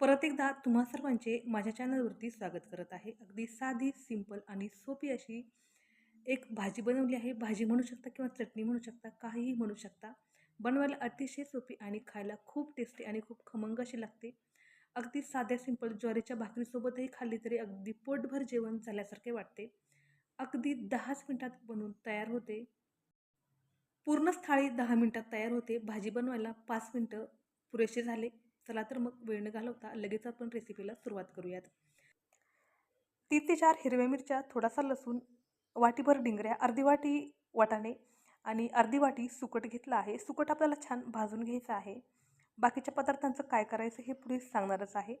परत एकदा तुम्हा सर्वांचे माझ्या चॅनलवरती स्वागत करत आहे. अगदी साधी सिंपल आणि सोपी अशी एक भाजी बनवली आहे. भाजी म्हणू शकता किंवा चटणी म्हणू शकता काहीही म्हणू शकता बनवायला अतिशय सोपी आणि खायला खूप टेस्टी आणि खूप खमंग अशी लागते. अगदी साध्या सिंपल ज्वारीच्या भाकरीसोबतही खाल्ली तरी अगदी पोटभर जेवण झाल्यासारखे वाटते. अगदी दहाच मिनटात बनवून तयार होते. पूर्ण थाळी दहा मिनटात तयार होते. भाजी बनवायला पाच मिनटं पुरेसे झाले. चला तर मग वेळ न घालवता लगेच आपण रेसिपीला सुरुवात करूयात. तीन ते चार हिरव्या मिरच्या थोडासा लसूण वाटीभर डिंगऱ्या अर्धी वाटी वाटाणे आणि अर्धी वाटी सुकट घेतलं आहे. सुकट आपल्याला छान भाजून घ्यायचं आहे. बाकीच्या पदार्थांचं काय करायचं हे पुढे सांगणारच आहे.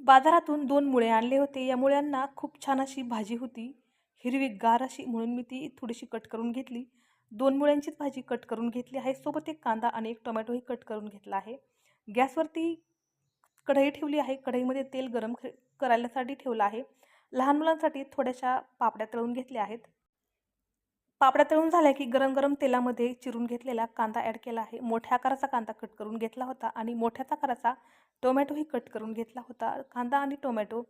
बाजारातून दोन मुळे आणले होते. या मुळ्यांना खूप छान अशी भाजी होती. हिरवी गार अशी म्हणून मी ती थोडीशी कट करून घेतली. दोन मुळ्यांचीच भाजी कट करून घेतली आहे. सोबत एक कांदा आणि एक टोमॅटोही कट करून घेतला आहे. गॅसवरती कढई ठेवली आहे. कढईमध्ये तेल गरम करायलासाठी ठेवलं आहे. लहान मुलांसाठी थोड्याशा पापड्या तळून घेतल्या आहेत. पापड्या तळून झाल्या की गरम गरम तेलामध्ये चिरून घेतलेला कांदा ॲड केला आहे. मोठ्या आकाराचा कांदा कट करून घेतला होता आणि मोठ्याच आकाराचा टोमॅटोही कट करून घेतला होता. कांदा आणि टोमॅटो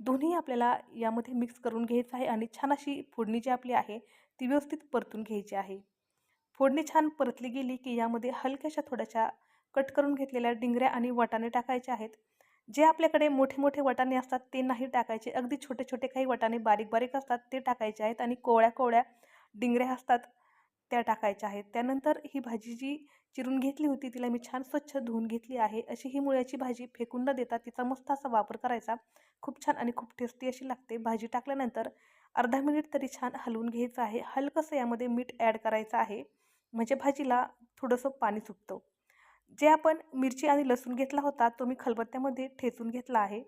दोन्ही आपल्याला यामध्ये मिक्स करून घ्यायचं आहे आणि छान अशी फोडणी जी आपली आहे ती व्यवस्थित परतून घ्यायची आहे. फोडणी छान परतली गेली की यामध्ये हलक्याशा थोड्याशा कट करून घेतलेल्या डिंगऱ्या आणि वटाणे टाकायचे आहेत. जे आपल्याकडे मोठे मोठे वटाणे असतात ते नाही टाकायचे. अगदी छोटे छोटे काही वटाणे बारीक बारीक असतात ते टाकायचे आहेत आणि कोवळ्या कोवळ्या डिंगऱ्या असतात त्या टाकायच्या आहेत. त्यानंतर ही भाजी जी चिरून घेतली होती तिला मी छान स्वच्छ धुवून घेतली आहे. अशी ही मुळ्याची भाजी फेकून न देता तिचा मस्त असा वापर करायचा. खूप छान आणि खूप टेस्टी अशी लागते. भाजी टाकल्यानंतर अर्धा मिनिट तरी छान हलवून घ्यायचं आहे. हलकंसं यामध्ये मीठ ॲड करायचं आहे. म्हणजे भाजीला थोडंसं पाणी सुटतं. जे आपण मिरची आणि लसूण घेतला होता तो मी खलबत्त्यामध्ये ठेचून घेतला आहे.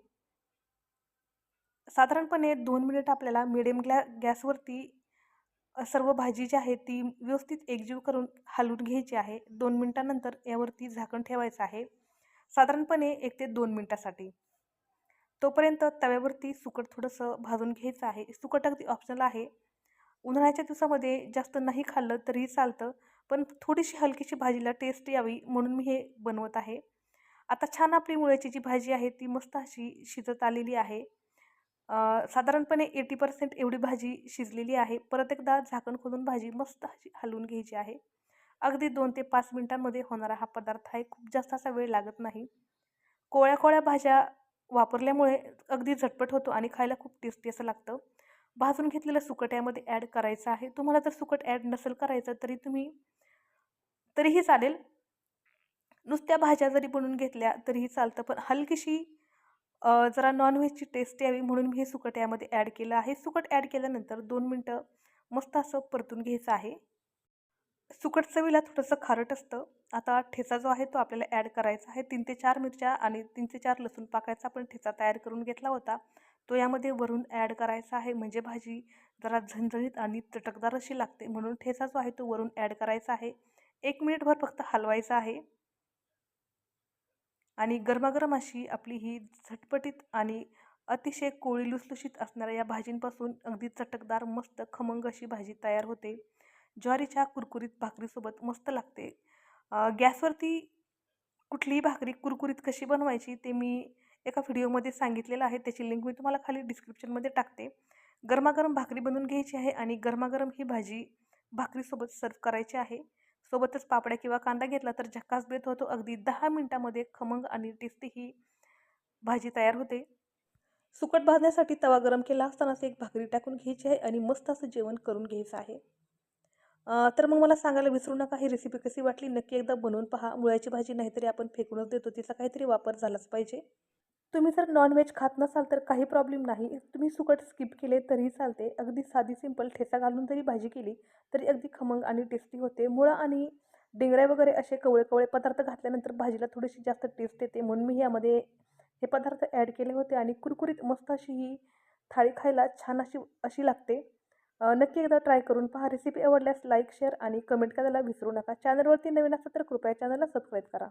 साधारणपणे दोन मिनिट आपल्याला मिडियम ग्लॅ गॅसवरती सर्व भाजी जी आहे ती व्यवस्थित एकजीव करून हलवून घ्यायची आहे. दोन मिनटानंतर यावरती झाकण ठेवायचं आहे. साधारणपणे एक ते दोन मिनटासाठी. तोपर्यंत तव्यावरती सुकट थोडंसं भाजून घ्यायचं आहे. सुकट अगदी ऑप्शनल आहे. उन्हाळ्याच्या दिवसामध्ये जास्त नाही खाल्लं तरीही चालतं. पण थोडीशी हलकीशी भाजीला टेस्ट यावी म्हणून मी हे बनवत आहे. आता छान आपली मुळ्याची जी भाजी आहे ती मस्त अशी शिजत आलेली आहे. साधारणपणे एटी पर्सेंट एवढी भाजी शिजलेली आहे. परत एकदा झाकण खोलून भाजी मस्त अशी हलवून घ्यायची आहे. अगदी दोन ते पाच मिनटांमध्ये होणारा हा पदार्थ आहे. खूप जास्त असा वेळ लागत नाही. कोळ्या कोळ्या भाज्या वापरल्यामुळे अगदी झटपट होतो आणि खायला खूप टेस्टी असं लागतं. भाजून घेतलेलं सुकट यामध्ये ॲड करायचं आहे. तुम्हाला जर सुकट ॲड नसेल करायचं तरी तुम्ही तरीही चालेल. नुसत्या भाज्या जरी बनवून घेतल्या तरीही चालतं. पण हलकीशी जरा नॉनव्हेजची टेस्ट यावी म्हणून मी हे सुकट यामध्ये ॲड केलं आहे. सुकट ॲड केल्यानंतर दोन मिनटं मस्त असं परतून घ्यायचं आहे. सुकट चवीला थोडंसं खारट असतं. आता ठेचा जो आहे तो आपल्याला ॲड करायचा आहे. तीन ते चार मिरच्या आणि तीन ते चार लसूण पाकायचा आपण ठेचा तयार करून घेतला होता. तो यामध्ये वरून ॲड करायचा आहे. म्हणजे भाजी जरा झणझणीत आणि चटकदार अशी लागते. म्हणून ठेचा जो आहे तो वरून ॲड करायचा आहे. एक मिनिटभर फक्त हलवायचा आहे. आणि गरमागरम अशी आपली ही झटपटीत आणि अतिशय कोळी लुसलुशीत असणाऱ्या या भाजींपासून अगदी चटकदार मस्त खमंग अशी भाजी तयार होते. ज्वारीच्या कुरकुरीत भाकरीसोबत मस्त लागते. गॅसवरती कुठलीही भाकरी कुरकुरीत कशी बनवायची ते मी एका व्हिडिओमध्ये सांगितलेलं आहे. त्याची लिंक मी तुम्हाला खाली डिस्क्रिप्शनमध्ये टाकते. गरमागरम भाकरी बनवून घ्यायची आहे आणि गरमागरम ही भाजी भाकरीसोबत सर्व करायची आहे. सोबतच पापड्या किंवा कांदा घेतला तर झक्कास बेत होतो. अगदी दहा मिनटामध्ये खमंग आणि टेस्टी ही भाजी तयार होते. सुकट भाजण्यासाठी तवा गरम केला असतानाच एक भाकरी टाकून घ्यायची आहे आणि मस्त असं जेवण करून घ्यायचं आहे. तर मग मला सांगायला विसरू नका. ही रेसिपी कशी वाटली नक्की एकदा बनवून पहा. मुळ्याची भाजी नाहीतरी आपण फेकूनच देतो. तिचा काहीतरी वापर झालाच पाहिजे. तुम्ही जर नॉनव्हेज खात नसाल तर काही प्रॉब्लेम नाही. तुम्ही सुकट स्किप केले तरीही चालते. अगदी साधी सिंपल ठेचा घालून जरी भाजी केली तरी अगदी खमंग आणि टेस्टी होते. मुळं आणि डेंगऱ्या वगैरे असे कवळे कवळे पदार्थ घातल्यानंतर भाजीला थोडीशी जास्त टेस्ट येते. म्हणून मी यामध्ये हे पदार्थ ॲड केले होते आणि कुरकुरीत मस्त अशी ही थाळी खायला छान अशी अशी लागते. नक्की एकदा ट्राय करून पहा. रेसिपी आवडल्यास लाईक शेअर आणि कमेंट करायला विसरू नका. चॅनलवरती नवीन असतं तर कृपया चॅनलला सबस्क्राईब करा.